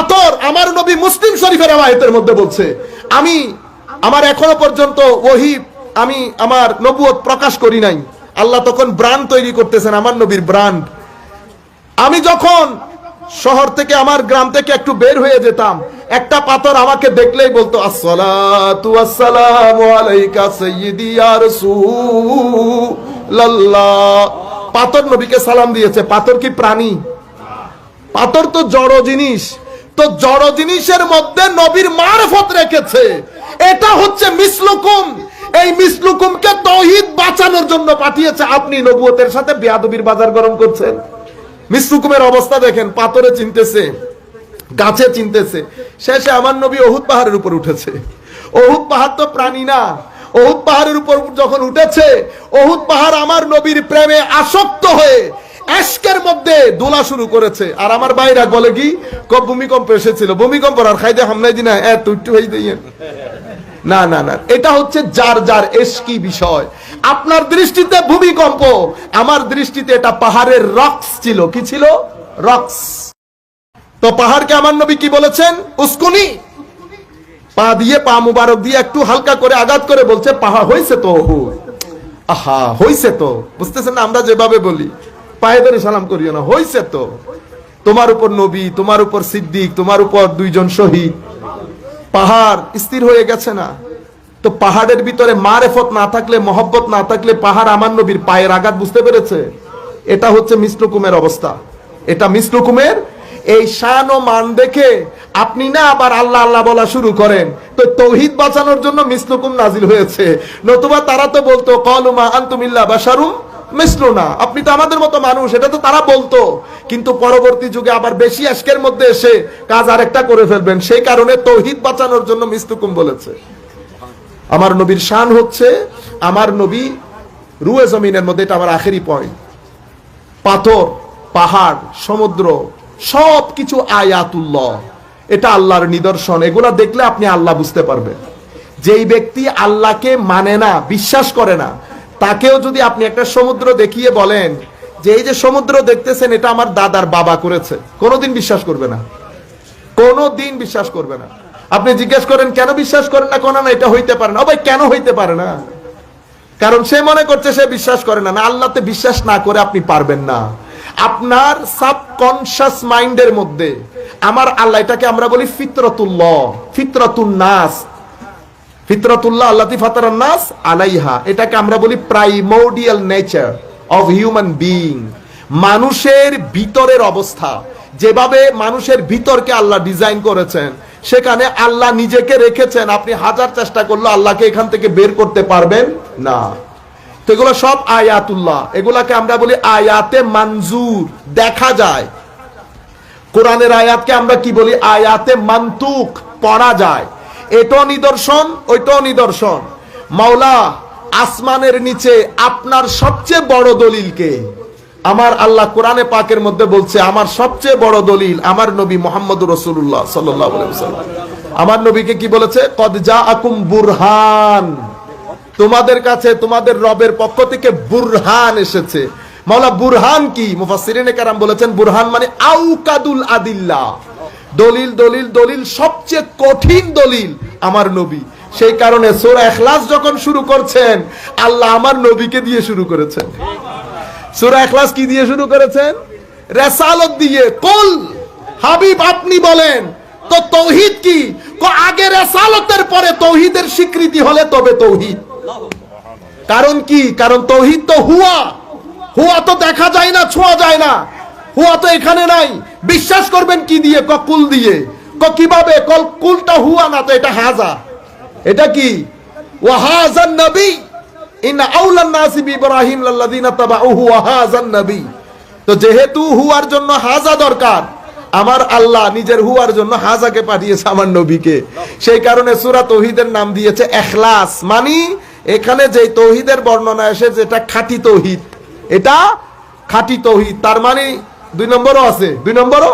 পাথর আমার নবী মুসলিম শরীফের আওয়ায়তের মধ্যে বলছে, আমি আমার এখনও পর্যন্ত ওহি, আমি আমার নবুয়ত প্রকাশ করি নাই। আল্লাহ তখন ব্রান্ড তৈরি করতেছেন, আমার নবীর ব্রান্ড আমি যখন শহর থেকে আমার গ্রাম থেকে একটু বের হয়ে যেতাম, একটা পাথর আমাকে দেখলেই বলতো, আসসালাতু পাথর নবীকে সালাম দিয়েছে, পাথর কি প্রাণী? পাথর তো জড় জিনিস। তো জড় জিনিসের মধ্যে নবীর মারফত রেখেছে। এটা হচ্ছে মিসলুকুম। এই মিসলুকুমকে তৌহিদ বাঁচানোর জন্য পাঠিয়েছে। আপনি নবুয়তের সাথে বেয়াদবির বাজার গরম করছেন। মিসলুকুমের অবস্থা দেখেন, পাথরে চিনতেছে, গাছে চিনতেছে। শেষে আমার নবী অহুদ পাহাড়ের উপর উঠেছে। অহুদ পাহাড় তো প্রাণী না। অহুদ পাহাড়ের উপর যখন উঠেছে অহুদ পাহাড় আমার নবীর প্রেমে আসক্ত হয়ে এশকের মধ্যে দোলা শুরু করেছে। আর আমার বাইরা বলে কি ভূমিকম্প এসেছিল। ভূমিকম্প আর খাইতে হামলাই দিনা, এ হয়ে দিয়ে না না না, এটা হচ্ছে যার যার এশকি বিষয়। আপনার দৃষ্টিতে ভূমিকম্প, আমার দৃষ্টিতে এটা পাহাড়ের রক্স ছিল। কি ছিল? রক্স। তো পাহাড়কে আমার নবী কি বলেছেন? উস্কুনি। পা দিয়ে পা মুবারক দিয়ে একটু হালকা করে আঘাত করে বলছে পাহাড় হয়েছে তো আহা, হইছে তো। বুঝতেছেন না, আমরা যেভাবে বলি। পায়ে সালাম করিও না। হইছে তো। তোমার উপর নবী, তোমার উপর সিদ্দিক, তোমার উপর দুইজন শহীদ। পাহাড় স্থির হয়ে গেছে না। তো পাহাড়ের ভিতরে মারেফত না থাকলে, মহব্বত না থাকলে পাহাড় আমার নবীর পায়ের আঘাত বুঝতে পেরেছে? এটা হচ্ছে মিসলুকুমের অবস্থা। এটা মিসলুকুমের এই শান ও মান দেখে আপনি না আবার আল্লাহ আল্লাহ বলা শুরু করেন। তো তৌহিদ বাঁচানোর জন্য মিসলুকুম নাজিল হয়েছে। নতুবা তারা তো বলতো কলুমা আন্তুমিল্লা বাসারুম মিসলু না। আপনি তো আমাদের মতো মানুষ, এটা তো তারা বলতো। কিন্তু পরবর্তী যুগে আবার বেশি আজকের মধ্যে এসে কাজ আরেকটা করে ফেলবেন। সেই কারণে তৌহিদ বাঁচানোর জন্য মিসলুকুম বলেছে। আমার নবীর শান হচ্ছে, আমার নবী রুয়ে জমিনের মধ্যে, এটা আমার আখেরি পয়েন্ট পাথর, পাহাড়, সমুদ্র সব কিছু আয়াতুল্লাহ। এটা আল্লাহর নিদর্শন। এগুলা দেখলে আপনি আল্লাহ বুঝতে পারবেন। যেই ব্যক্তি আল্লাহকে মানে না, বিশ্বাস করে না তাকেও যদি আপনি একটা সমুদ্র দেখিয়ে বলেন যে এই যে সমুদ্র দেখতেছেন, এটা আমার দাদার বাবা করেছে, কোনোদিন বিশ্বাস করবে না। কোনোদিন বিশ্বাস করবে না। আপনি জিজ্ঞেস করেন, কেন বিশ্বাস করেন না? কোন না, এটা হইতে পারে না। ভাই, কেন হইতে পারে না? কারণ সে মনে করছে সে বিশ্বাস করে না। না, আল্লাহতে বিশ্বাস না করে আপনি পারবেন না। আপনার সাবকনশাস মাইন্ডের মধ্যে, আমার আল্লাহ, এটাকে আমরা বলি ফিতরতুল্লাহ, ফিতরতুন নাস। ফিতরতুল্লাহ আল্লাহ ফাতারান নাস আলাইহা। এটাকে আমরা বলি primordial nature of human being. মানুষের ভিতরের অবস্থা। যেভাবে মানুষের ভিতরকে আল্লাহ ডিজাইন করেছেন, সেখানে আল্লাহ নিজেকে রেখেছেন। আপনি হাজার চেষ্টা করলে আল্লাহকে এখান থেকে বের করতে পারবেন না। তো এগুলো সব আয়াতুল্লাহ। এগুলাকে আমরা বলি আয়াতে মঞ্জুর দেখা যায়। কোরআনের আয়াতকে আমরা কি বলি? আয়াতে মান্তুক। পড়া যায়। এটাও নিদর্শন ওইটাও নিদর্শন। মাওলা, আসমানের নিচে আপনার সবচেয়ে বড় দলিলকে। আমার আল্লাহ কোরআনে পাকের মধ্যে বলছে, আমার সবচেয়ে বড় দলিল আমার নবী মোহাম্মদ রসুল্লাহ সাল্লাহ আমার নবীকে কি বলেছে? কদ যা আকুম বুরহান। তোমাদের কাছে, তোমাদের রবের পক্ষ থেকে বুরহান এসেছে। মাওলা, বুরহান কি? মুফাসসিরিনে কারাম বলেছেন, বুরহান মানে আউকাদুল আদিল্লাহ দলিল দলিল দলিল, সবচেয়ে কঠিন দলিল আমার নবী। সেই কারণে সূরা এখলাস যখন শুরু করছেন, আল্লাহ আমার নবীকে দিয়ে শুরু করেছেন। সোরা এখলাস কি দিয়ে শুরু করেছেন? রেসালত দিয়ে। কুল, হাবিব আপনি বলেন, তো তৌহিদ কি? কো আগে রেসালতের পরে তৌহিদের স্বীকৃতি হলে তবে তৌহিদ। কারণ কি? কারণ তৌহিদ তো হুয়া। হুয়া তো দেখা যায় না, ছোঁয়া যায় না। হুয়া তো এখানে নাই। বিশ্বাস করবেন কি দিয়ে? ক কুল দিয়ে। ক কীভাবে? কল কুলটা হুয়া না তো এটা হাজা। এটা কি? ওয়াহাজান নবী। ইন আউলান নাসি ইব্রাহিম লাল্লাযিনা তাবাউহু ওয়াহাজান নবী। তো যেহেতু হুয়ার জন্য হাজা দরকার, আমার আল্লাহ নিজের হুয়ার জন্য হাজাকে পাঠিয়েছে আমার নবীকে। সেই কারণে সূরা তৌহিদের নাম দিয়েছে এখলাস। মানি এখানে যে তৌহিদের বর্ণনা এসে যেটা খাঁটি তৌহিদ। এটা খাঁটি তৌহিদ। তার মানে দুই নম্বরও আছে। দুই নম্বরও